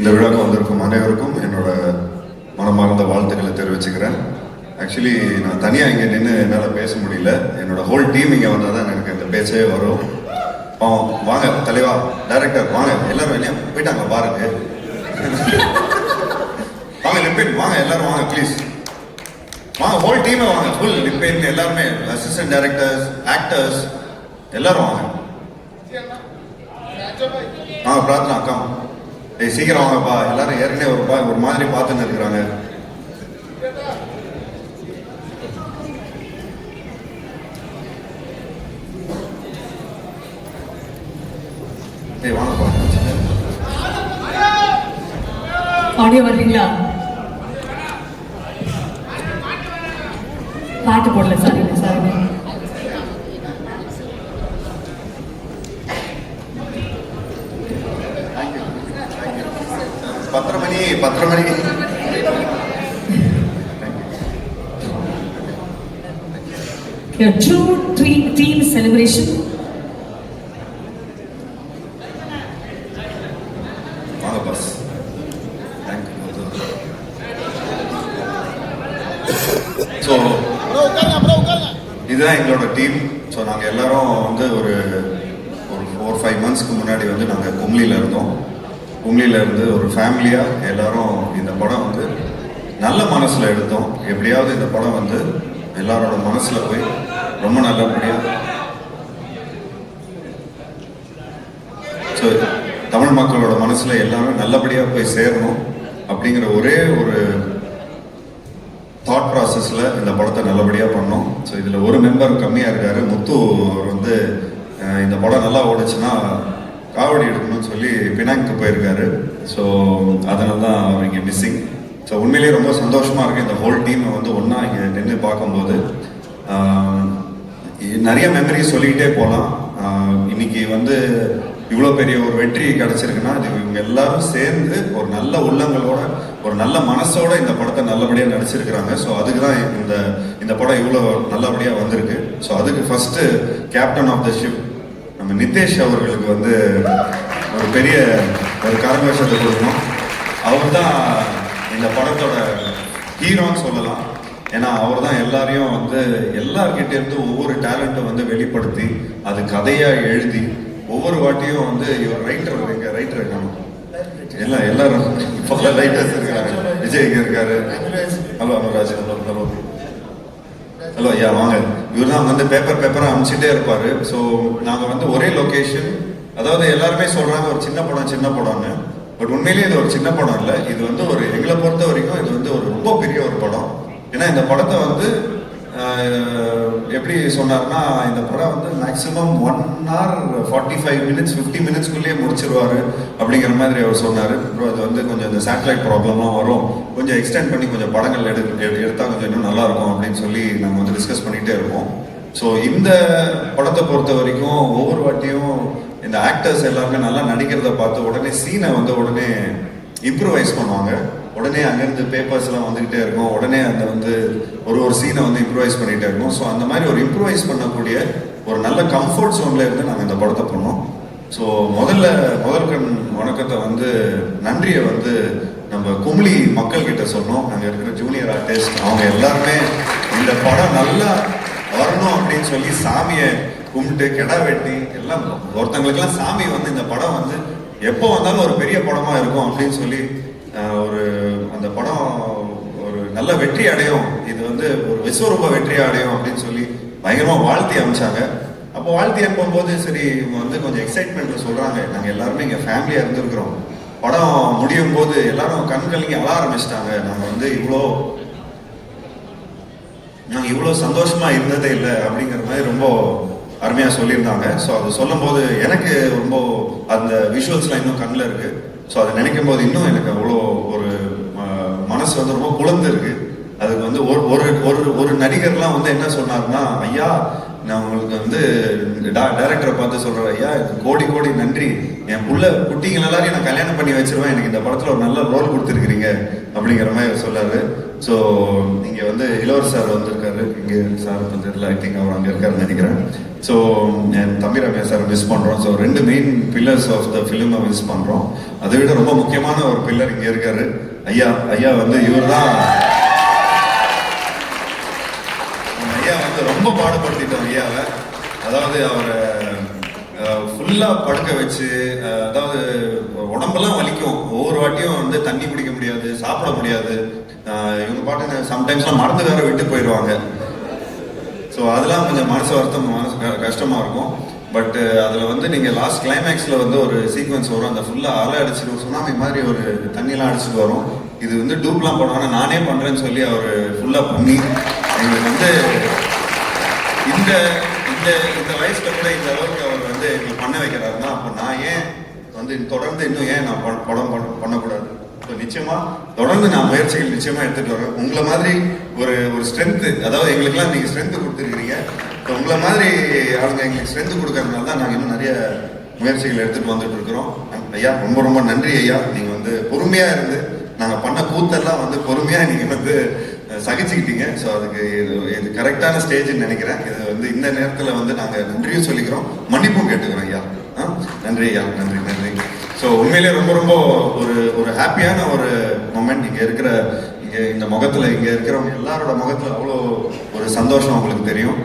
இந்த விழாக்கு வந்திருக்கும் அனைவருக்கும் என்னோட மனமார்ந்த வாழ்த்துக்களை தெரிவிச்சுக்கிறேன். ஆக்சுவலி நான் தனியாக இங்கே நின்று என்னால் பேச முடியல. என்னோட ஹோல் டீம் இங்கே வந்தால் தான் எனக்கு இந்த பேச்சே வரும். வாங்க தலைவா டைரக்டர் வாங்க எல்லாரும் வெளியே போயிட்டாங்க பாருங்க. வாங்க லிப்பின் வாங்க எல்லாரும் வாங்க ப்ளீஸ் வாங்க ஹோல் டீமே வாங்க ஃபுல் லிப்பின் எல்லாருமே அசிஸ்டன்ட் டைரக்டர்ஸ் ஆக்டர்ஸ் எல்லாரும் வாங்க. வாங்க பிரார்த்தனா அக்கா ஏய் சீக்கிரம் வாங்கப்பா. எல்லாரும் ஏற்கனவே ஒரு ஒரு மாதிரி பார்த்துன்னு இருக்கிறாங்க. டேய் வாங்கப்பா. ஆடியோ வர்றீங்களா? பாட்டு போடல சார் பத்தரை மணி பத்தரை மணிக்கு A true team, team celebration. வாங்க பஸ் தேங்க்யூ ஸோ இதுதான் எங்களோட டீம் ஸோ நாங்கள் எல்லாரும் வந்து ஒரு ஒரு ஃபோர் ஃபைவ் மந்த்ஸ்க்கு முன்னாடி வந்து நாங்கள் கும்லியில் இருந்தோம். கும்லியில் இருந்து ஒரு ஃபேமிலியாக எல்லாரும் இந்த படம் வந்து நல்ல மனசில் எடுத்தோம் எப்படியாவது இந்த படம் வந்து எல்லாரோட மனசில் போய் ரொம்ப நல்லபடியாக ஸோ தமிழ் மக்களோட மனசுல எல்லாமே நல்லபடியா போய் சேரணும் அப்படிங்கிற ஒரே ஒரு தாட் ப்ராசஸ்ல இந்த படத்தை நல்லபடியா பண்ணோம். ஸோ இதுல ஒரு மெம்பர் கம்மியா இருக்காரு. முத்து அவர் வந்து இந்த படம் நல்லா ஓடுச்சுன்னா காவடி எடுக்கணும்னு சொல்லி பினாங்க்கு போயிருக்காரு. ஸோ அதனால தான் அவர் இங்கே மிஸ்ஸிங் ஸோ உண்மையிலேயே ரொம்ப சந்தோஷமாக இருக்குது இந்த ஹோல் டீமை வந்து ஒன்றா இங்கே நின்று பார்க்கும்போது நிறைய மெமரிஸ் சொல்லிக்கிட்டே போகலாம் இன்னைக்கு வந்து இவ்வளோ பெரிய ஒரு வெற்றி கிடச்சிருக்குன்னா இது இவங்க எல்லாரும் சேர்ந்து ஒரு நல்ல உள்ளங்களோட ஒரு நல்ல மனசோட இந்த படத்தை நல்லபடியாக நடிச்சிருக்கிறாங்க. ஸோ அதுக்கு தான் இந்த இந்த படம் இவ்வளோ நல்லபடியாக வந்திருக்கு. ஸோ அதுக்கு first captain of the ship நம்ம நிதேஷ் அவர்களுக்கு வந்து ஒரு பெரிய ஒரு கரங்கோஷத்தை கொடுக்கணும். அவர் தான் இந்த படத்தோட ஹீரோன்னு சொல்லலாம். ஏன்னா அவர் தான் எல்லாரையும் வந்து எல்லார்கிட்டேருந்து ஒவ்வொரு டேலண்ட்டை வந்து வெளிப்படுத்தி அது கதையாக எழுதி ஒவ்வொரு வாட்டியும் வந்து இவர் ரைட்டர் எங்க ரைட்டர் இருக்காங்க எல்லாம் எல்லாரும். இப்போல்லாம் ரைட்டர்ஸ் இருக்காங்க. விஜய் இங்க இருக்காரு. Hello Anuraj hello hello hello ஐயா வாங்க. இவர் தான் வந்து பேப்பர் பேப்பராக அனுப்பிச்சிட்டே இருப்பார். ஸோ நாங்கள் வந்து ஒரே லொக்கேஷன் அதாவது எல்லாருமே சொல்கிறாங்க ஒரு சின்ன படம் சின்ன படம்னு. பட் உண்மையிலேயே இது ஒரு சின்ன படம் இல்லை. இது வந்து ஒரு எங்களை பொறுத்த வரைக்கும் இது வந்து ஒரு ரொம்ப பெரிய ஒரு படம். ஏன்னா இந்த படத்தை வந்து எப்படி சொன்னார்னா இந்த படம் வந்து maximum one hour forty five minutes fifty மினிட்ஸ்க்குள்ளேயே முடிச்சிருவாரு அப்படிங்கிற மாதிரி அவர் சொன்னார். அப்புறம் அது வந்து கொஞ்சம் இந்த சேட்டலைட் ப்ராப்ளம்லாம் வரும். கொஞ்சம் எக்ஸ்டெண்ட் பண்ணி கொஞ்சம் படங்கள் எடு எடு- கொஞ்சம் இன்னும் நல்லா இருக்கும் அப்படின்னு சொல்லி நாங்கள் வந்து டிஸ்கஸ் பண்ணிகிட்டே இருப்போம் ஸோ இந்த படத்தை பொறுத்த வரைக்கும் ஒவ்வொரு வாட்டியும் இந்த ஆக்டர்ஸ் எல்லாருமே நல்லா நடிக்கிறத பார்த்து உடனே சீனை வந்து உடனே இம்ப்ரூவைஸ் பண்ணுவாங்க. உடனே அங்கேருந்து பேப்பர்ஸ்லாம் வந்துக்கிட்டே இருக்கும். உடனே அந்த வந்து ஒரு ஒரு சீனை வந்து இம்ப்ரூவைஸ் பண்ணிகிட்டே இருக்கும். ஸோ அந்த மாதிரி ஒரு இம்ப்ரூவைஸ் பண்ணக்கூடிய ஒரு நல்ல கம்ஃபர்ட் ஜோன்ல இருந்து நாங்கள் இந்த படத்தை பண்ணோம். ஸோ முதல்ல முதல்கண் வணக்கத்தை வந்து நன்றியை வந்து நம்ம குமிழி மக்கள் கிட்ட சொன்னோம் அங்கே இருக்கிற ஜூனியர் ஆர்டிஸ்ட் அவங்க எல்லாருமே இந்த படம் நல்லா வரணும் அப்படின்னு சொல்லி சாமியை கும்பிட்டு கெடா வெட்டி எல்லாம் ஒருத்தங்களுக்கெல்லாம் சாமி வந்து இந்த படம் வந்து எப்போ வந்தாலும் ஒரு பெரிய படமா இருக்கும் அப்படின்னு சொல்லி ஒரு அந்த படம் ஒரு நல்ல வெற்றி அடையும். இது வந்து ஒரு விஸ்வரூப வெற்றி அடையும் அப்படின்னு சொல்லி பயங்கரமா வாழ்த்தி அமைச்சாங்க அப்போ வாழ்த்தி அனுப்பும்போது சரி இவங்க வந்து கொஞ்சம் எக்ஸைட்மெண்ட்ல சொல்றாங்க. நாங்க எல்லாருமே இங்க ஃபேமிலியா இருந்திருக்கிறோம். படம் முடியும் போது எல்லாரும் கண் கலங்கி அழ ஆரம்பிச்சிட்டாங்க. நம்ம வந்து இவ்வளோ நாங்க இவ்வளோ சந்தோஷமாக இருந்ததே இல்லை அப்படிங்கிற மாதிரி ரொம்ப அருமையாக சொல்லியிருந்தாங்க. ஸோ அது சொல்லும்போது எனக்கு ரொம்ப அந்த விஷுவல்ஸ்லாம் இன்னும் கண்ணில் இருக்கு. ஸோ அதை நினைக்கும் போது இன்னும் எனக்கு அவ்வளோ ஒரு மனசு வந்து ரொம்ப குழந்திருக்கு அதுக்கு வந்து ஒரு ஒரு ஒரு ஒரு நடிகர்லாம் வந்து என்ன சொன்னார்னா ஐயா நான் உங்களுக்கு வந்து டேரக்டரை பார்த்து சொல்கிறேன் ஐயா கோடி கோடி நன்றி. என் புள்ள குட்டிங்க எல்லாரையும் நான் கல்யாணம் பண்ணி வச்சிருவேன். எனக்கு இந்த படத்தில் ஒரு நல்ல ரோல் கொடுத்துருக்கிறீங்க. அப்படிங்கிற மாதிரி அவர் சொல்லாரு. ஸோ இங்கே வந்து இளவர் சார் வந்திருக்காரு. இங்கே சார் வந்து ஐ திங்க் அவர் அங்கே இருக்காருன்னு நினைக்கிறேன். ஸோ என் தம்பி ரம்யா சார் மிஸ் பண்ணுறோம் ஸோ ரெண்டு மெயின் பில்லர்ஸ் ஆஃப் த ஃபிலிமை மிஸ் பண்ணுறோம் அதை விட ரொம்ப முக்கியமான ஒரு பில்லர் இங்கே இருக்காரு. ஐயா ஐயா வந்து இவர் தான் ஐயா வந்து ரொம்ப பாடுபடுத்திட்டோம் ஐயாவை அதாவது அவரை ஃபுல்லாக படுக்க வச்சு அதாவது உடம்பெல்லாம் வலிக்கும். ஒவ்வொரு வாட்டியும் வந்து தண்ணி குடிக்க முடியாது சாப்பிட முடியாது. இவங்க பாட்டு சம்டைம்ஸ்லாம் மறந்து வேற விட்டு போயிடுவாங்க. ஸோ அதெல்லாம் கொஞ்சம் மனசு வருத்தம் மனசு கஷ்டமாக இருக்கும். பட் அதில் வந்து நீங்கள் லாஸ்ட் கிளைமேக்ஸில் வந்து ஒரு சீக்வன்ஸ் வரும். அந்த ஃபுல்லாக அலை அடிச்சுட்டு சுனாமி மாதிரி ஒரு தண்ணியெலாம் அடிச்சுட்டு வரும். இது வந்து டூப்லாம் பண்ணுவாங்க. நானே பண்ணுறேன்னு சொல்லி அவர் ஃபுல்லாக பண்ணி எங்களுக்கு வந்து இந்த இந்த இந்த வயசுல கூட இந்த அளவுக்கு அவர் வந்து எங்களுக்கு பண்ண வைக்கிறாருன்னா அப்போ நான் ஏன் வந்து தொடர்ந்து இன்னும் ஏன் நான் ப- படம் பண்ணக்கூடாது? ஸோ நிச்சயமாக தொடர்ந்து நான் முயற்சிகள் நிச்சயமாக எடுத்துகிட்டு வரேன். உங்களை மாதிரி ஒரு ஒரு ஸ்ட்ரென்த்து அதாவது எங்களுக்கெல்லாம் நீங்கள் ஸ்ட்ரென்த்து கொடுத்துருக்கீங்க ஸோ உங்களை மாதிரி அவங்க எங்களுக்கு ஸ்ட்ரென்த்து கொடுக்கறதுனால தான் நாங்கள் இன்னும் நிறைய முயற்சிகள் எடுத்துகிட்டு வந்துட்டு இருக்கிறோம். ஐயா ரொம்ப ரொம்ப நன்றி ஐயா. நீங்கள் வந்து பொறுமையாக இருந்து நாங்கள் பண்ண கூத்தெல்லாம் வந்து பொறுமையாக நீங்கள் வந்து சகிச்சுக்கிட்டீங்க. ஸோ அதுக்கு இது இது கரெக்டான ஸ்டேஜ்னு நினைக்கிறேன். இது வந்து இந்த நேரத்தில் வந்து நாங்கள் நன்றியும் சொல்லிக்கிறோம். மன்னிப்பும் கேட்டுக்கிறோம் ஐயா. ஆ? நன்றி ஐயா. நன்றி நன்றி. ஸோ உண்மையிலே ரொம்ப ரொம்ப ஒரு ஒரு ஹாப்பியான ஒரு மொமெண்ட் இங்கே இருக்கிற இங்கே இந்த முகத்தில் இங்கே இருக்கிறவங்க எல்லாரோட முகத்தில் அவ்வளோ ஒரு சந்தோஷம் உங்களுக்கு தெரியும்.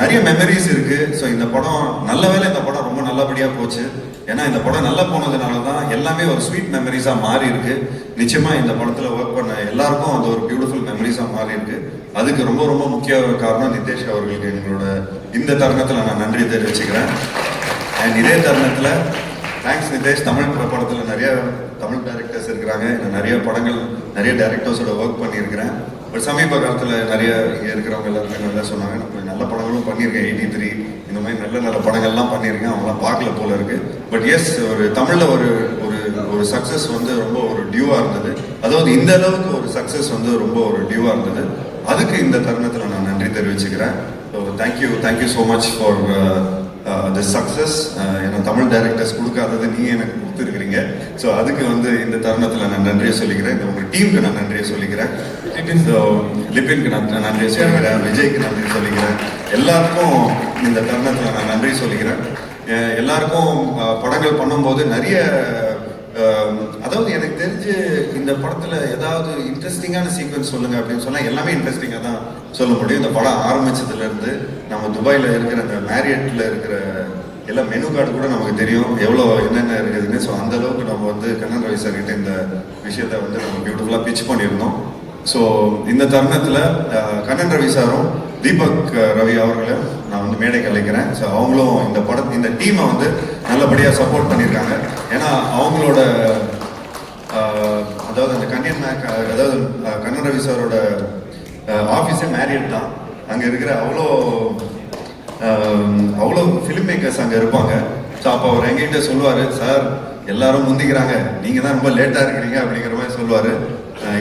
நிறைய மெமரிஸ் இருக்கு. ஸோ இந்த படம் நல்ல வேளை இந்த படம் ரொம்ப நல்லபடியாக போச்சு. ஏன்னா இந்த படம் நல்லா போனதுனால தான் எல்லாமே ஒரு ஸ்வீட் மெமரிஸாக மாறி இருக்கு. நிச்சயமா இந்த படத்தில் ஒர்க் பண்ண எல்லாருக்கும் அது ஒரு பியூட்டிஃபுல் மெமரிஸாக மாறி இருக்கு. அதுக்கு ரொம்ப ரொம்ப முக்கிய காரணம் நிதேஷ் அவர்களுக்கு எங்களோட இந்த தருணத்தில் நான் நன்றி தெரிவிச்சுக்கிறேன். அண்ட் இதே தருணத்தில் தேங்க்ஸ் நிதேஷ். தமிழ் படத்தில் நிறைய தமிழ் டைரக்டர்ஸ் இருக்கிறாங்க. நான் நிறைய படங்கள் நிறைய டைரக்டர்ஸோட ஒர்க் பண்ணியிருக்கிறேன். பட் சமீப காலத்தில் நிறைய இருக்கிறவங்க எல்லாருமே நல்லா சொன்னாங்க. நான் கொஞ்சம் நல்ல படங்களும் பண்ணியிருக்கேன் எயிட்டி த்ரீ இந்த மாதிரி நல்ல நல்ல படங்கள்லாம் பண்ணியிருக்கேன். அவங்களாம் பார்க்கல போல இருக்கு. பட் எஸ் ஒரு தமிழில் ஒரு ஒரு ஒரு சக்சஸ் வந்து ரொம்ப ஒரு டியூவாக இருந்தது. அதாவது இந்த அளவுக்கு ஒரு சக்ஸஸ் வந்து ரொம்ப ஒரு டியூவாக இருந்தது. அதுக்கு இந்த தருணத்தில் நான் நன்றி தெரிவிச்சுக்கிறேன். So thank you thank you so much for the success ஏன்னா தமிழ் டைரக்டர்ஸ் கொடுக்காதது நீ எனக்கு கொடுத்துருக்கிறீங்க ஸோ அதுக்கு வந்து இந்த தருணத்தில் நான் நன்றியை சொல்லிக்கிறேன். இந்த உங்க டீமுக்கு நான் நன்றியை சொல்லிக்கிறேன். ஸோ லிபினுக்கு நான் நன்றியை சொல்லிக்கிறேன். விஜய்க்கு நன்றி சொல்லிக்கிறேன். எல்லாருக்கும் இந்த தருணத்தில் நான் நன்றி சொல்லிக்கிறேன். எல்லாருக்கும் படங்கள் பண்ணும்போது நிறைய அதாவது எனக்கு தெரிஞ்சு இந்த படத்துல ஏதாவது இன்ட்ரெஸ்டிங்கான சீக்வன்ஸ் சொல்லுங்க அப்படின்னு சொன்னா எல்லாமே இன்ட்ரெஸ்டிங்கா தான் சொல்ல முடியும். இந்த படம் ஆரம்பிச்சதுல இருந்து நம்ம துபாயில இருக்கிற அந்த மேரியட்ல இருக்கிற எல்லா மெனு கார்டு கூட நமக்கு தெரியும். எவ்வளோ என்னென்ன இருக்குதுன்னு. ஸோ அந்த அளவுக்கு நம்ம வந்து கண்ணன் ரவி சார் கிட்ட இந்த விஷயத்த வந்து நம்ம பியூட்டிஃபுல்லாக பிச் பண்ணியிருந்தோம். ஸோ இந்த தருணத்தில் கண்ணன் ரவி சாரும் தீபக் ரவி அவர்களை நான் வந்து மேடைக்கு அழைக்கிறேன் ஸோ அவங்களும் இந்த படம் இந்த டீமை வந்து நல்லபடியாக சப்போர்ட் பண்ணியிருக்காங்க. ஏன்னா அவங்களோட அதாவது அந்த கன்னியன் அதாவது கண்ணன் ரவி சாரோட ஆஃபீஸே மேரியட் தான். அங்கே இருக்கிற அவ்வளோ அவ்வளோ ஃபிலிம் மேக்கர்ஸ் அங்கே இருப்பாங்க. ஸோ அப்போ அவர் எங்கிட்ட சொல்லுவார் சார் எல்லாரும் முந்திக்கிறாங்க. நீங்கள் தான் ரொம்ப லேட்டாக இருக்கிறீங்க அப்படிங்கிற மாதிரி சொல்லுவார்.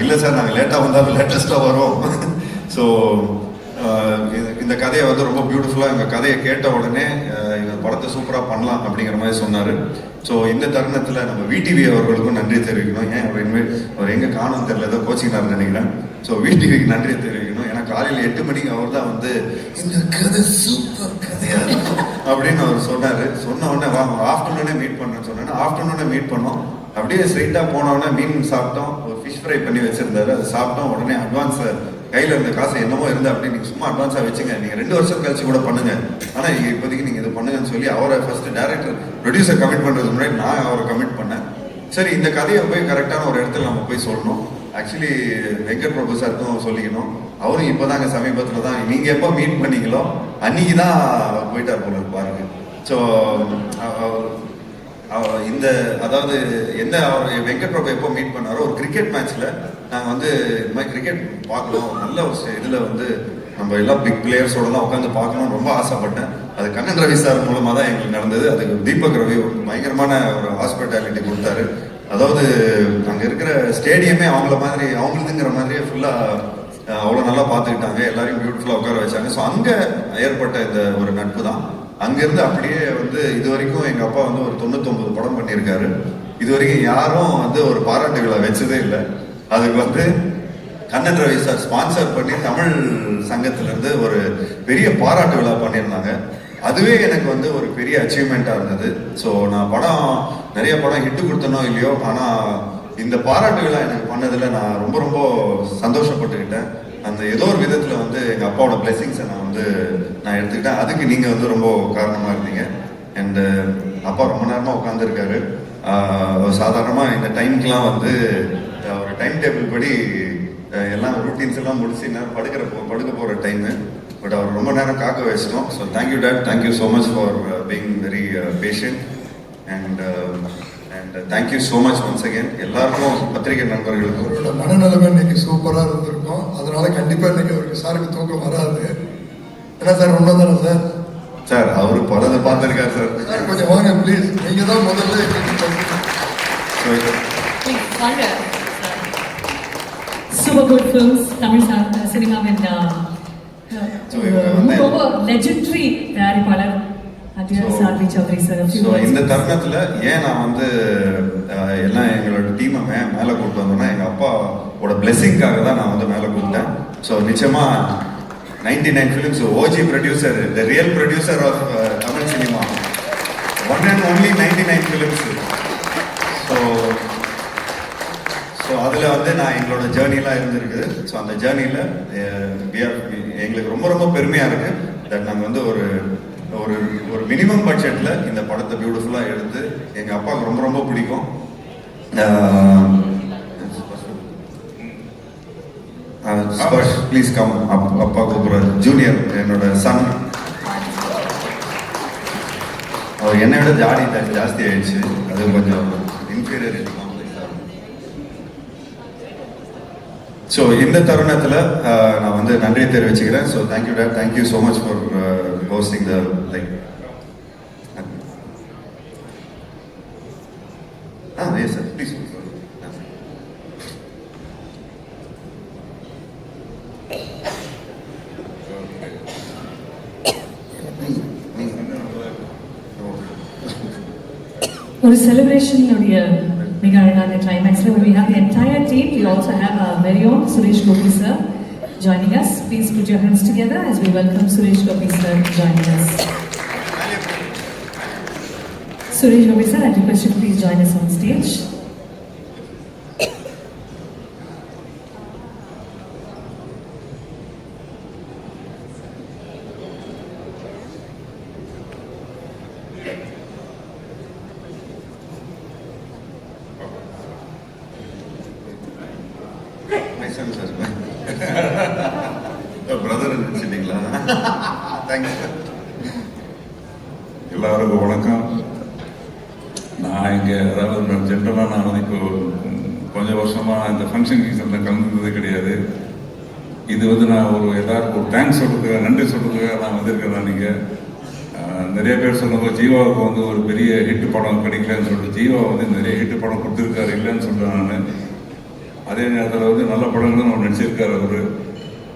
இல்லை சார் நாங்கள் லேட்டாக வந்தாலும் லேட்டஸ்ட்டாக வரோம். ஸோ இந்த கதையை வந்து ரொம்ப பியூட்டிஃபுல்லாக எங்கள் கதையை கேட்ட உடனே படத்தை சூப்பராக பண்ணலாம் அப்படிங்கிற மாதிரி சொன்னார். ஸோ இந்த தருணத்தில் நம்ம விடிவி அவர்களுக்கும் நன்றி தெரிவிக்கணும். ஏன் அவர் இனிமேல் அவர் எங்கே காணும் தெரியல ஏதோ கோச்சிங்னார் நினைக்கிறேன். ஸோ விடிவிக்கு நன்றி தெரிவிக்கணும். ஏன்னா காலையில் எட்டு மணிக்கு அவர் தான் வந்து இந்த கதை சூப்பர் கதையா இருக்கும். அப்படின்னு அவர் சொன்னார். சொன்ன உடனே வாங்க ஆஃப்டர்நூனே மீட் பண்ணேன்னு சொன்னேன் ஆஃப்டர்நூனே மீட் பண்ணோம். அப்படியே ஸ்ட்ரெயிட்டாக போனோடனே மீன் சாப்பிட்டோம். ஒரு ஃபிஷ் ஃப்ரை பண்ணி வச்சுருந்தாரு. அதை சாப்பிட்டோம். உடனே அட்வான்ஸ் கையில் இருந்த காசு என்னமோ இருந்தா அப்படி நீங்கள் சும்மா அட்வான்ஸாக வச்சுங்க. நீங்கள் ரெண்டு வருஷம் கழிச்சு கூட பண்ணுங்க. ஆனால் நீங்கள் இப்போதைக்கு நீங்கள் இது பண்ணுங்கன்னு சொல்லி அவரை ஃபஸ்ட்டு டேரக்டர் ப்ரொடியூசர் கமிட் பண்ணுறதுக்கு முன்னாடி நான் அவரை கமிட் பண்ணேன். சரி இந்த கதையை போய் கரெக்டான ஒரு இடத்துல நம்ம போய் சொல்லணும். ஆக்சுவலி வெங்கட் பிரபு சாருக்கும் சொல்லிக்கணும். அவரும் இப்போ தாங்க சமீபத்தில் தான் நீங்கள் எப்போ மீட் பண்ணீங்களோ அன்னைக்கு தான் போயிட்டார் போல பாருங்க. ஸோ இந்த அதாவது என்ன அவர் வெங்கட் பிரபு எப்போ மீட் பண்ணாரோ ஒரு கிரிக்கெட் மேட்ச்ல நாங்கள் வந்து இந்த மாதிரி கிரிக்கெட் பார்க்கணும். நல்ல ஒரு இதில் வந்து நம்ம எல்லா பிக் பிளேயர்ஸோட தான் உட்காந்து பார்க்கணும்னு ரொம்ப ஆசைப்பட்டேன். அது கண்ணன் ரவி சார் மூலமாக தான் எங்களுக்கு நடந்தது. அதுக்கு தீபக் ரவி பயங்கரமான ஒரு ஹாஸ்பிட்டாலிட்டி கொடுத்தாரு. அதாவது அங்கே இருக்கிற ஸ்டேடியமே அவங்கள மாதிரி அவங்களுதுங்கிற மாதிரியே ஃபுல்லாக அவ்வளோ நல்லா பார்த்துக்கிட்டாங்க. எல்லாரையும் பியூட்டிஃபுல்லாக உட்கார வச்சாங்க. ஸோ அங்கே ஏற்பட்ட இந்த ஒரு நட்பு தான். அங்கேருந்து அப்படியே வந்து இது வரைக்கும் எங்கள் அப்பா வந்து ஒரு தொண்ணூத்தொம்பது படம் பண்ணியிருக்காரு. இது வரைக்கும் யாரும் வந்து ஒரு பாராட்டு விழா வச்சதே இல்லை. அதுக்கு வந்து கண்ணன் ரவி சார் ஸ்பான்சர் பண்ணி தமிழ் சங்கத்திலேருந்து ஒரு பெரிய பாராட்டு விழா பண்ணியிருந்தாங்க. அதுவே எனக்கு வந்து ஒரு பெரிய அச்சீவ்மெண்ட்டாக இருந்தது. ஸோ நான் படம் நிறைய படம் ஹிட்டு கொடுத்தனோ இல்லையோ ஆனால் இந்த பாராட்டு விழா எனக்கு பண்ணதில் நான் ரொம்ப ரொம்ப சந்தோஷப்பட்டுக்கிட்டேன். அந்த ஏதோ ஒரு விதத்தில் வந்து எங்கள் அப்பாவோட பிளெஸிங்ஸை நான் வந்து நான் எடுத்துக்கிட்டேன். அதுக்கு நீங்கள் வந்து ரொம்ப காரணமாக இருந்தீங்க. அண்டு அப்பா ரொம்ப நேரமாக உட்காந்துருக்காரு சாதாரணமாக இந்த டைம்க்கெலாம் வந்து ஒரு டைம் டேபிள் படி எல்லாம் ரூட்டீன்ஸ் எல்லாம் முடிச்சு நேரம் படுக்கிற போ படுக்க போகிற டைமு பட் அவர் ரொம்ப நேரம் காக்க வச்சிட்டோம். So thank you dad thank you so much for being very patient and and thank you so much once again எல்லாருக்கும் பத்திரிகை நண்பர்களுக்கும். அவரோட மனநிலைமை இன்னைக்கு சூப்பரா இருந்திருக்கும். அதனால கண்டிப்பா இன்னைக்கு அவருக்கு சாருக்கு தூக்கம் வராது. சார் உண்மைதானே சார்? சார் அவர் பலதை பார்த்துருக்காரு சார். சார் கொஞ்சம் வாங்க ப்ளீஸ் நீங்க தான் முதல்ல வாங்க. சூப்பர் குட் ஃபிலிம்ஸ் தமிழ் சா- சினிமாவின் uh, So, தயாரிப்பாளர் இந்த தருணத்தில் ஏன் நான் வந்து எல்லாம் எங்களோட டீமை மே மேலே கூப்பிட்டு வந்தோம்னா எங்கள் அப்பாவோட பிளெஸிங்காக தான் நான் வந்து மேலே கூப்பிட்டேன். ஸோ நிச்சயமாக ninety nine films OG producer the real producer of Tamil cinema one and only ninety nine films so so அதில் வந்து நான் எங்களோட ஜேர்னிலாம் இருந்திருக்குது ஸோ அந்த ஜேர்னியில் எங்களுக்கு ரொம்ப ரொம்ப பெருமையாக இருக்குது தட் நாங்கள் வந்து ஒரு ஒரு ஒரு மினிமம் பட்ஜெட்டில் இந்த படத்தை பியூட்டிஃபுல்லாக எடுத்து எங்கள் அப்பாவுக்கு ரொம்ப ரொம்ப பிடிக்கும். ஸ்பர்ஷ் ப்ளீஸ் கம் அப்பா கூப்பிட்றாரு. ஜூனியர் என்னோட சன் அவர் என்னை விட ஜாடி ஜாஸ்தி ஆயிடுச்சு. அது கொஞ்சம் இன்ஃபீரியர் ஸோ இந்த தருணத்தில் uh, நான் வந்து நன்றி தெரிவிச்சுக்கிறேன். So thank you dad thank you so much for hosting the like uh yes sir please ஒரு செலிப்ரேஷனுடைய மிக அழகான கிளைமேக்ஸ்ல we have the entire team we also have our very own Suresh Gopi sir joining us please put your hands together as we welcome Suresh Gopi sir joining us Suresh Gopi sir I request you to please join us on stage எல்லாருக்கும் வணக்கம். நான் இங்கே அதாவது ஜென்ரலாக நான் வந்து இப்போ கொஞ்சம் வருஷமாக இந்த ஃபங்க்ஷன் கீசனில் கலந்துருந்தது கிடையாது. இது வந்து நான் ஒரு எல்லாருக்கும் ஒரு தேங்க்ஸ் சொல்கிறதுக்காக நன்றி சொல்கிறதுக்காக நான் வந்திருக்கேன் நான் இங்கே. நிறைய பேர் சொல்லுவாங்க ஜீவாவுக்கு வந்து ஒரு பெரிய ஹிட் படம் கிடைக்கலன்னு சொல்லிட்டு ஜீவா வந்து நிறைய ஹிட் படம் கொடுத்துருக்காரு இல்லைன்னு சொல்கிறேன் நான். அதே நேரத்தில் வந்து நல்ல படங்களும் அவர் நடிச்சிருக்காரு அவர்.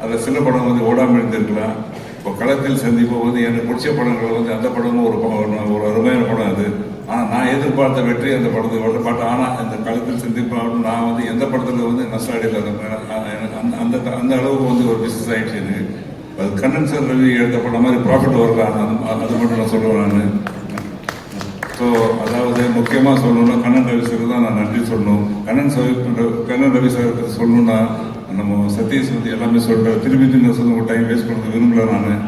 அதில் சில படம் வந்து ஓடாமல் இருந்திருக்கலாம். இப்போ களத்தில் சந்திப்போம் வந்து எனக்கு பிடிச்ச படங்கள் வந்து அந்த படமும் ஒரு ப- ஒரு அருமையான படம் அது. ஆனால் நான் எதிர்பார்த்த வெற்றி அந்த படத்துக்கு வரல. பட் ஆனால் அந்த களத்தில் சந்திப்பு நான் வந்து எந்த படத்தில் வந்து நஷ்டாடியில் எனக்கு அந்த அந்த அந்த அளவுக்கு வந்து ஒரு பிசினஸ் ஆகிடுச்சு எனக்கு. அது கண்ணன் சார் ரவி எடுத்த படம் மாதிரி ப்ராஃபிட் வரலாம் அது அது மட்டும் நான் சொல்லுவேன் நான். ஸோ அதாவது முக்கியமாக சொல்லணும்னா கண்ணன் ரவி சார் தான் நான் நன்றி சொல்லணும். கண்ணன் சார் கண்ணன் ரவி சார் சொல்லணும்னா நம்ம சதீஷ் வந்து எல்லாமே சொல்லிட்டாரு திரும்பி திரும்ப சொல்ல டைம் வேஸ்ட் பண்ண விரும்பல நான்.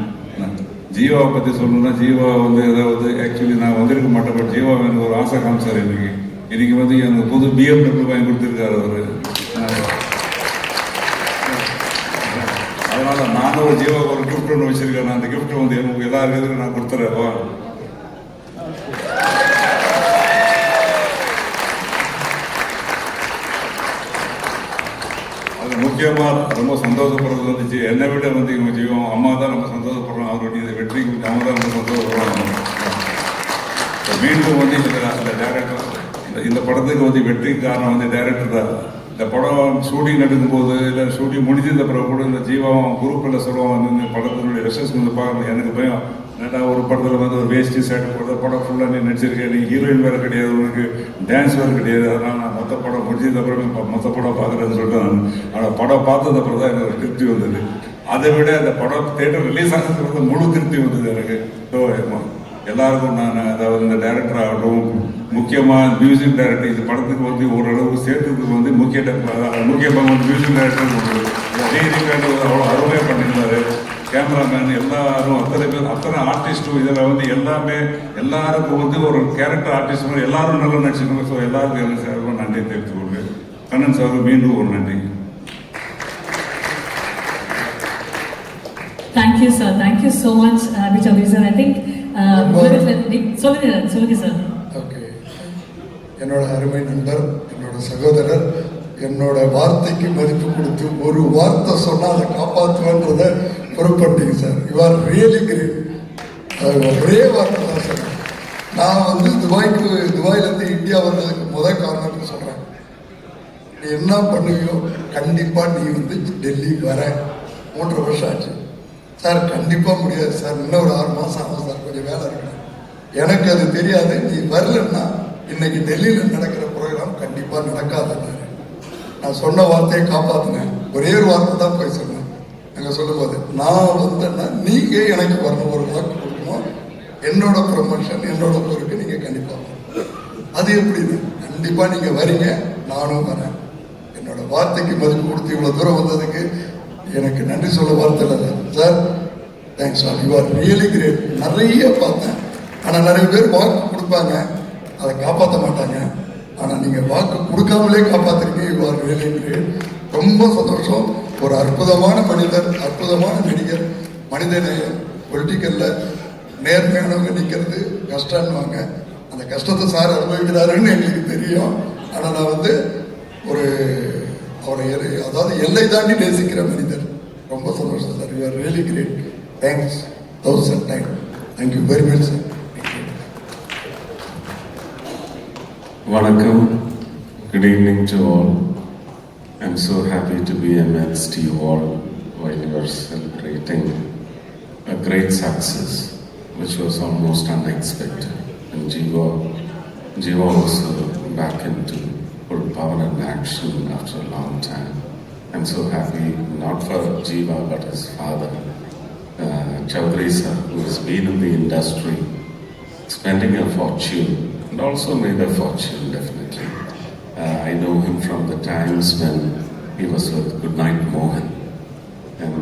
ஜீவாவை பற்றி சொல்லணும்னா ஜீவா வந்து ஏதாவது ஆக்சுவலி நான் வந்திருக்க மாட்டேன் பட் ஜீவா எனக்கு ஒரு ஆசை காமிச்சார் இன்னைக்கு. இன்னைக்கு வந்து எனக்கு புது பிஎம்டபிள்யூ வாங்கி கொடுத்துருக்காரு அவர். அதனால நானும் ஒரு ஜீவா ஒரு கிஃப்ட் ஒன்று வச்சிருக்கேன். அந்த கிஃப்ட் வந்து எனக்கு எல்லாருக்கும் நான் கொடுத்துறேன். முக்கியமாக ரொம்ப சந்தோஷப்படுறது வந்துச்சு என்னை விட வந்து இவங்க ஜீவம் அம்மா தான் ரொம்ப சந்தோஷப்படுறோம் அவருடைய இந்த குறித்து அவங்க தான் ரொம்ப சந்தோஷப்படுறாங்க. மீண்டும் வந்து இந்த டேரக்டர் இந்த இந்த படத்துக்கு வந்து வெற்றிக்கு காரணம் வந்து டேரக்டர் தான். இந்த படம் ஷூட்டிங் நடக்கும்போது இல்லை ஷூட்டிங் முடிஞ்சிருந்த பிறகு கூட இந்த ஜீவாவும் குரூப்பில் சொல்லுவாங்க வந்து இந்த படத்தினுடைய ரெசஸ் வந்து பார்க்கணும் எனக்கு பயம். ஏன்னா ஒரு படத்தில் வந்து ஒரு வேஷ்டி சேட்டை போடுற படம் ஃபுல்லாக நீ நடிச்சிருக்கேன் நீ ஹீரோயின் வேறு கிடையாது உனக்கு டான்ஸ் வேறு கிடையாது. அதனால் நான் மொத்த படம் முடிஞ்சது அப்புறம் இப்ப மொத்த படம் பார்க்குறேன்னு சொல்லிட்டு நான் ஆனால் படம் பார்த்தது அப்புறம் தான் எனக்கு ஒரு திருப்தி வந்தது. அதை விட அந்த படம் தேட்டர் ரிலீஸ் ஆனதுக்கு வந்து முழு திருப்தி வந்தது எனக்கு. ஸோ எல்லாருக்கும் நான் அதாவது இந்த டைரக்டர் ஆகட்டும் முக்கியமாக மியூசிக் டைரக்டர் இந்த படத்துக்கு வந்து ஓரளவு சேர்த்ததுக்கு வந்து முக்கிய ட- முக்கிய பங்கு மியூசிக் டைரக்டர் ரீரிகார்டு அவ்வளோ அருமையாக பண்ணியிருந்தாரு. கேமராமேன் எல்லாரும் அத்தனை பேர் அத்தனை ஆர்டிஸ்ட்டும் இதில் வந்து எல்லாமே எல்லாருக்கும் வந்து ஒரு கேரக்டர் ஆர்டிஸ்ட் மாதிரி எல்லாரும் நல்லா நடிச்சிருக்காங்க. ஸோ எல்லாருக்கும் எனக்கு சார்பாக நன்றி தெரிவித்துக் கொள்கிறேன். கண்ணன் சார் மீண்டும் ஒரு நன்றி. Thank you, sir. Thank you so much, uh, Chaudhary sir. I think, uh, சொல்லுங்க சொல்லுங்க சார் ஓகே என்னோட அருமை நண்பர் என்னோட சகோதரர் என்னோட வார்த்தைக்கு மதிப்பு கொடுத்து ஒரு வார்த்தை சொன்னால் அதை காப்பாற்றுவேன்றத பொறுப்பட்டீங்க sir. You are really great ஒரே வார்த்தை தான் சார். நான் வந்து துபாய்க்கு துபாயிலேருந்து இந்தியா வந்ததுக்கு முதல் காரணம்னு சொல்கிறேன் நீ என்ன பண்ணுவியோ கண்டிப்பாக நீ வந்து டெல்லி வர. மூன்றரை வருஷம் ஆச்சு. சார் கண்டிப்பாக முடியாது சார். இன்னும் ஒரு ஆறு மாதம் ஆகும் சார். கொஞ்சம் வேலை இருக்கு. எனக்கு அது தெரியாது. நீ வரலன்னா இன்னைக்கு டெல்லியில் நடக்கிற ப்ரோக்ராம் கண்டிப்பாக நடக்காதுன்னு நான் சொன்ன வார்த்தையை காப்பாற்றினேன் ஒரே ஒரு வார்த்தை தான் போய் சொன்னேன். அங்கே சொல்லும்போது நான் வந்தேன்னா நீங்கள் எனக்கு வரணும். ஒரு வாக்கு கொடுக்கணும். என்னோட ப்ரொமோஷன் என்னோட பொறுப்பு நீங்கள் கண்டிப்பாக அது எப்படின்னு? கண்டிப்பாக நீங்கள் வரீங்க. நானும் வரேன். என்னோட வார்த்தைக்கு மதிப்பு கொடுத்து இவ்வளோ தூரம் வந்ததுக்கு எனக்கு நன்றி சொல்ல வார்த்தை இல்லை. Sir thanks sir you are really great நிறைய பார்த்தேன். ஆனால் நிறைய பேர் வாக்கு கொடுப்பாங்க. அதை காப்பாற்ற மாட்டாங்க. ஆனால் நீங்கள் வாக்கு கொடுக்காமலே காப்பாத்துறீங்க. யூ ஆர் ரியலி கிரேட் ரொம்ப சந்தோஷம். ஒரு அற்புதமான மனிதர் அற்புதமான நடிகர் மனிதநேயம் பொலிட்டிக்கலில் நேர்மையானவங்க நிற்கிறது கஷ்டம்னுவாங்க. அந்த கஷ்டத்தை சார் அனுபவிக்கிறாருன்னு எங்களுக்கு தெரியும். ஆனால் நான் வந்து ஒரு அவரை அதாவது எல்லை தாண்டி நேசிக்கிற மனிதர். ரொம்ப சந்தோஷம் sir. You are really great thanks thousand thank thank you very much sir வணக்கம். Good evening to all I'm so happy to be amidst you all while you are celebrating a great success, which was almost unexpected. And Jiva, Jiva was back into full power and action after a long time. I'm so happy, not for Jiva, but his father, uh, Chaudhary sir, who has been in the industry spending a fortune and also made a fortune definitely. Uh, I know him from the times when he was with Goodnight Mohan and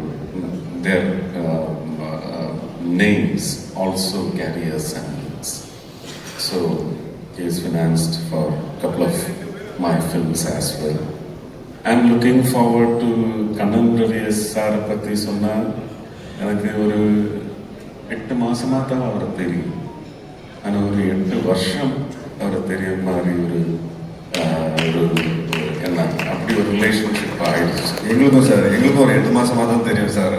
their um, uh, names also carry a semblance. So he is financed for a couple of my films as well. I'm looking forward to Kannan ரவிஎஸ் சாரை பற்றி சொன்னால் எனக்கு ஒரு எட்டு மாசமா தான் அவரை தெரியும் ஆனால் ஒரு எட்டு வருஷம் அவரை தெரியும் மாதிரி ஒரு ஆஹ், ஒரு என்ன அப்படி ஒரு ரிலேஷன்ஷிப் ஆயிடுச்சு. எங்களுக்கும் சார் எங்களுக்கும் ஒரு எட்டு மாசமா தான் தெரியும் சார்.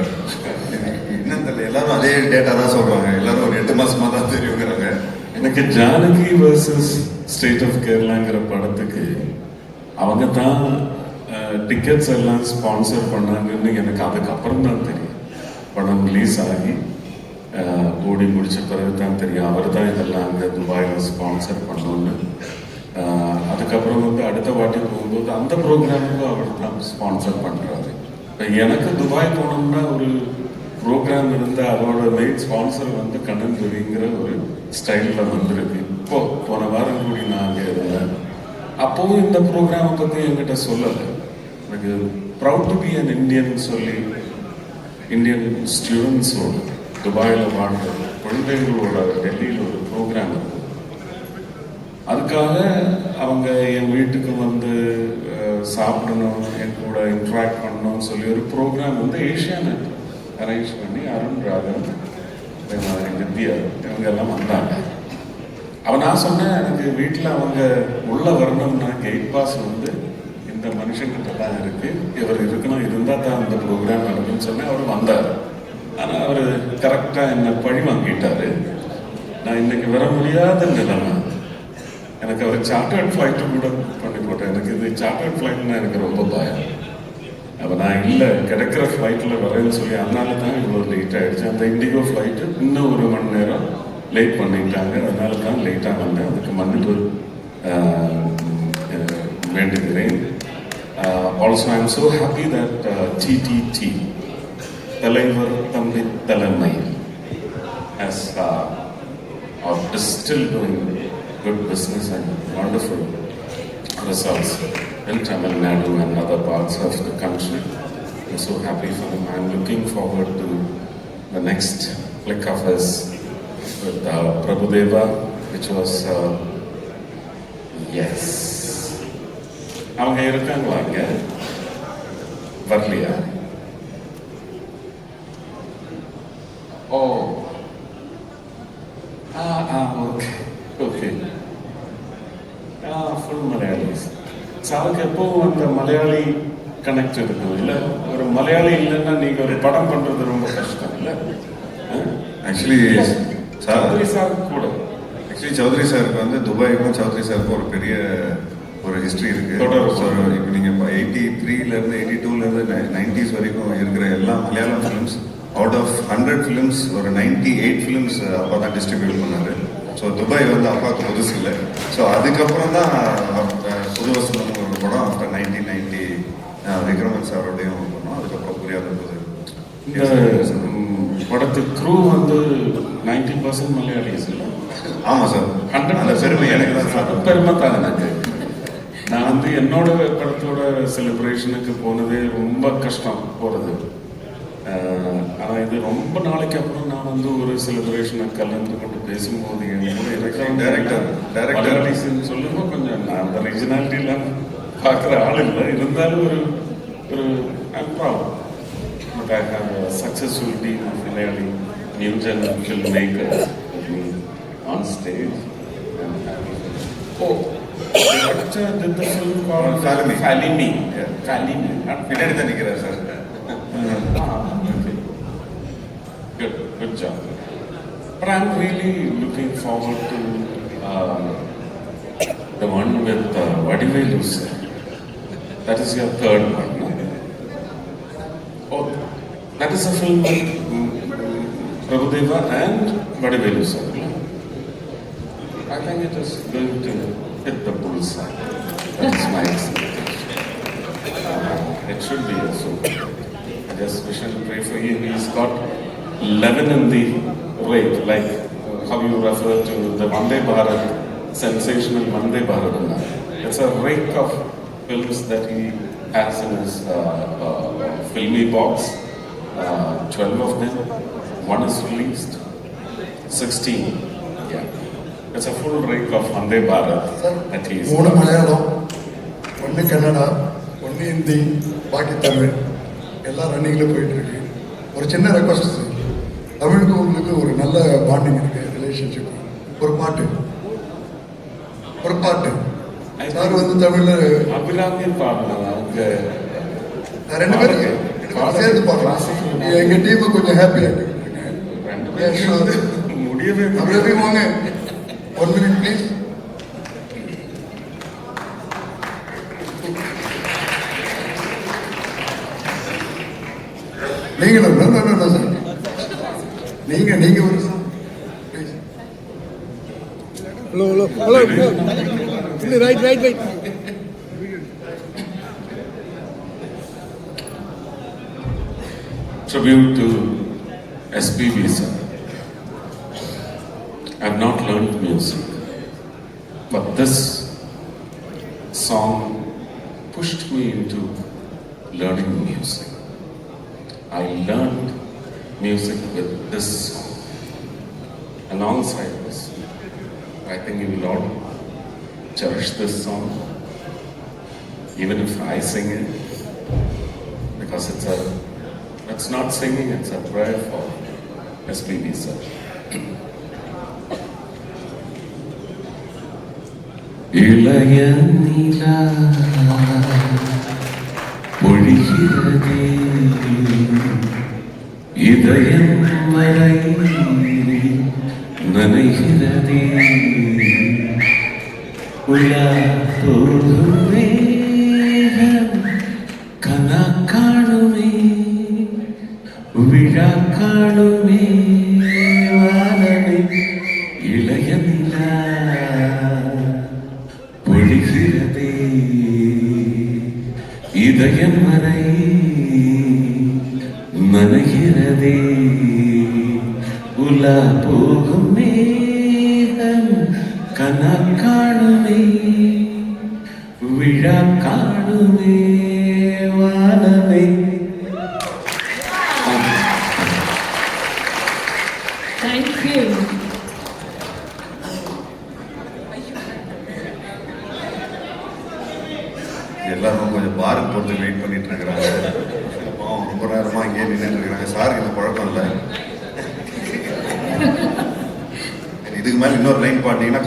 என்னன்னு தெரியல. எல்லாரும் அதே டேட்டா தான் சொல்றாங்க. எல்லாரும் ஒரு எட்டு மாசமா தான் தெரியுங்கிறாங்க. எனக்கு ஜானகி வர்சஸ் ஸ்டேட் ஆஃப் கேரளாங்கிற படத்துக்கு அவங்க தான் டிக்கெட்ஸ் எல்லாம் ஸ்பான்சர் பண்ணாங்கன்னு எனக்கு அதுக்கப்புறம் தான் தெரியும். படம் ரிலீஸ் ஆகி ஓடி முடிச்ச பிறகு தான் தெரியும். அவர் தான் இதெல்லாம் அங்கே துபாயில் ஸ்பான்சர் பண்ணோன்னு அதுக்கப்புறம் வந்து அடுத்த வாட்டி போகும்போது அந்த ப்ரோக்ராமுக்கும் அவர் தான் ஸ்பான்சர் பண்ணுறாரு இப்போ எனக்கு துபாய் போனோம்னா ஒரு ப்ரோக்ராம் இருந்தால் அதோட மெயின் ஸ்பான்சர் வந்து கண்ணன் ரவிங்கிற ஒரு ஸ்டைலில் வந்திருக்கு. இப்போ போன வாரம் கூடி நான் அங்கே இருந்தேன். அப்போவும் இந்த ப்ரோக்ராமை பற்றி என்கிட்ட சொல்லலை. எனக்கு proud to be an Indian சொல்லி இந்தியன் ஸ்டூடெண்ட்ஸோட துபாயில் வாழ்ற குழந்தைங்களோட டெல்லியில் அதுக்காக அவங்க என் வீட்டுக்கு வந்து சாப்பிடணும் என் கூட இன்ட்ராக்ட் பண்ணணும்னு சொல்லி ஒரு ப்ரோக்ராம் வந்து ஏஷியானெட் அரேஞ்ச் பண்ணி அருண் ராகவன் அஹ், வித்யா இவங்க எல்லாம் வந்தாங்க. அவன் நான் சொன்னேன் எனக்கு வீட்டில் அவங்க உள்ள வரணும்னா கேட் பாஸ் வந்து இந்த மனுஷங்கிட்ட தான் இருக்கு. இவர் இருக்கணும் இருந்தால் தான் இந்த ப்ரோக்ராம் நடக்கும்னு சொன்னேன் அவர் வந்தார். ஆனால் அவர் கரெக்டாக என்னை பழி வாங்கிட்டாரு. நான் இன்னைக்கு வர முடியாத நிலைமை. எனக்கு ஒரு சார்ட்டர்ட் ஃப்ளைட்டு கூட பண்ணி போட்டேன். எனக்கு இது சார்ட்டர்ட் ஃப்ளைட்னா எனக்கு ரொம்ப பயம். அப்போ நான் இல்லை கிடைக்கிற ஃப்ளைட்டில் வரேன்னு சொல்லி அதனால தான் இவ்வளோ லேட் ஆகிடுச்சு அந்த இண்டிகோ ஃப்ளைட்டு இன்னும் ஒரு மணி நேரம் லேட் பண்ணிட்டாங்க. அதனால தான் லேட்டாக வந்தேன். அதுக்கு மன்னிப்பு வேண்டுகிறேன். Also I am so happy that TTD தலைவர் தம்பி தலைமை has uh, or is still doing good business and wonderful results in Tamil Nadu and other parts of the country. I'm so happy for him. I'm looking forward to the next flick of his with uh, Prabhudeva, which was uh, yes. அவங்க இருக்காங்களா அங்க வரலையா எப்பவும் அந்த Malayali connect இருக்கும் இல்லை ஒரு மலையாளி இல்லைன்னா நீங்க ஒரு படம் பண்றது ரொம்ப கஷ்டம் இல்லை? ஆக்சுவலி சௌத்ரி சார் கூட. ஆக்சுவலி சௌத்ரி சாருக்கு வந்து துபாய்க்கும் சௌத்ரி சாருக்கும் ஒரு பெரிய ஒரு ஹிஸ்ட்ரி இருக்கு. தொடர். ஸோ இப்போ நீங்கள் எயிட்டி த்ரீலேருந்து எயிட்டி டூலேருந்து நைன்டிஸ் வரைக்கும் இருக்கிற எல்லா Malayalam films out of hundred films ஒரு நைன்டி எயிட் ஃபிலிம்ஸ் அப்பா தான் டிஸ்ட்ரிபியூட் பண்ணாரு. ஸோ துபாய் வந்து அப்பாவுக்கு புதுசு இல்லை. ஸோ அதுக்கப்புறம் தான் புது ஒரு படம் ஆஃப்டர் நைன்டீன் நைன்டி விக்ரமன் சாரோடையும் பண்ணோம். அதுக்கப்புறம் புரியாத போது இந்த படத்து க்ரூ வந்து நைன்டி பர்சன்ட் மலையாளிஸ் இல்லை? ஆமாம் சார் அந்த பெருமை எனக்கு தான் சார் பெருமை தான் எனக்கு. நான் வந்து என்னோட படத்தோட செலிப்ரேஷனுக்கு போனதே ரொம்ப கஷ்டம் போகிறது ஆனால் இது ரொம்ப நாளைக்கு அப்புறம் நான் வந்து ஒரு செலிப்ரேஷனை கலந்து கொண்டு பேசும்போது என் கூட இருக்கிற Director, director. மலையாளிஸ்ன்னு சொல்லும்போது கொஞ்சம் நான் அந்த ரிஜினாலிட்டிலாம் பார்க்குற ஆள் இல்லை இருந்தாலும் ஒரு ஒரு I'm proud but I have successful team of Malayali new gen film maker on stage Oh, the director did the film called Falimi. Falimi. Yeah. Falimi. not பின்னாடி தான் நிற்கிறார் sir Ah, okay. Good, good job. But I'm really looking forward to um, the one with uh, Vadivelu sir. that is your third one, no? Oh, that is a film with mm, Prabhudeva and Vadivelu sir. I think it is going to hit the bullseye. That is my expectation. Uh, it should be also. I just wish and pray for him. He's got 11 in the rate, like how you refer to the Vande Bharat, sensational Vande Bharat. It's a rake of films that he has in his uh, uh, filmy box. Uh, 12 of them. One is released. 16. Yeah. It's a full rake of Vande Bharat that he's மூணு மலையாளம் ஒன்று கன்னடா ஒன்று ஹிந்தி பாக்கி தமிழ் எல்லாம் ரன்னிங்கில் போயிட்டுருக்கு ஒரு சின்ன request sir தமிழுக்கு உங்களுக்கு ஒரு நல்ல பாண்டிங் இருக்குது ரிலேஷன்ஷிப் ஒரு பாட்டு ஒரு பாட்டு சார் வந்து தமிழ்ல அபிராமி பாடலாம் அவங்க ரெண்டு பேரும் சேர்ந்து பாடலாம். எங்க டீமை கொஞ்சம் ஹாப்பியா இருக்கு. ரெண்டு. பேரும் முடியவே அப்படியே வாங்க ஒன் மினிட் ப்ளீஸ் நீங்களும். நீங்க நீங்க ஒரு please. Hello, hello, right. tribute to SPB sir. I've not learned music, but this song pushed me into learning music. I learned music with this song. Alongside this, I think you will all cherish this song, even if I sing it, because it's a it's not singing, it's a prayer for SPB sir. இளைய நிலா பொழிகிறதே இதயம் வரை நனைகிறதே ഉള്ള തോന്നും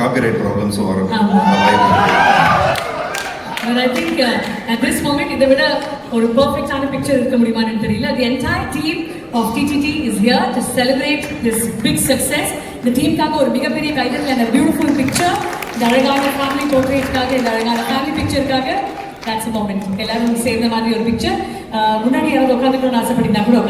copyright ப்ராப்ளம்ஸும் வரும். But I think uh, at this moment இதை விட ஒரு பர்ஃபெக்டான பிக்சர் இருக்க முடியுமான்னு தெரியல. The entire team of TTT is here to celebrate this big success. இந்த டீமுக்காக ஒரு மிகப்பெரிய கைதல் and a beautiful picture. இந்த அழகான ஃபேமிலி போர்ட்ரேட்காக இந்த அழகான ஃபேமிலி பிக்சருக்காக that's a moment. எல்லாரும் சேர்ந்த மாதிரி ஒரு பிக்சர் முன்னாடி யாராவது உட்காந்துக்கணும்னு ஆசைப்பட்டீங்கன்னா கூட உட்காந்து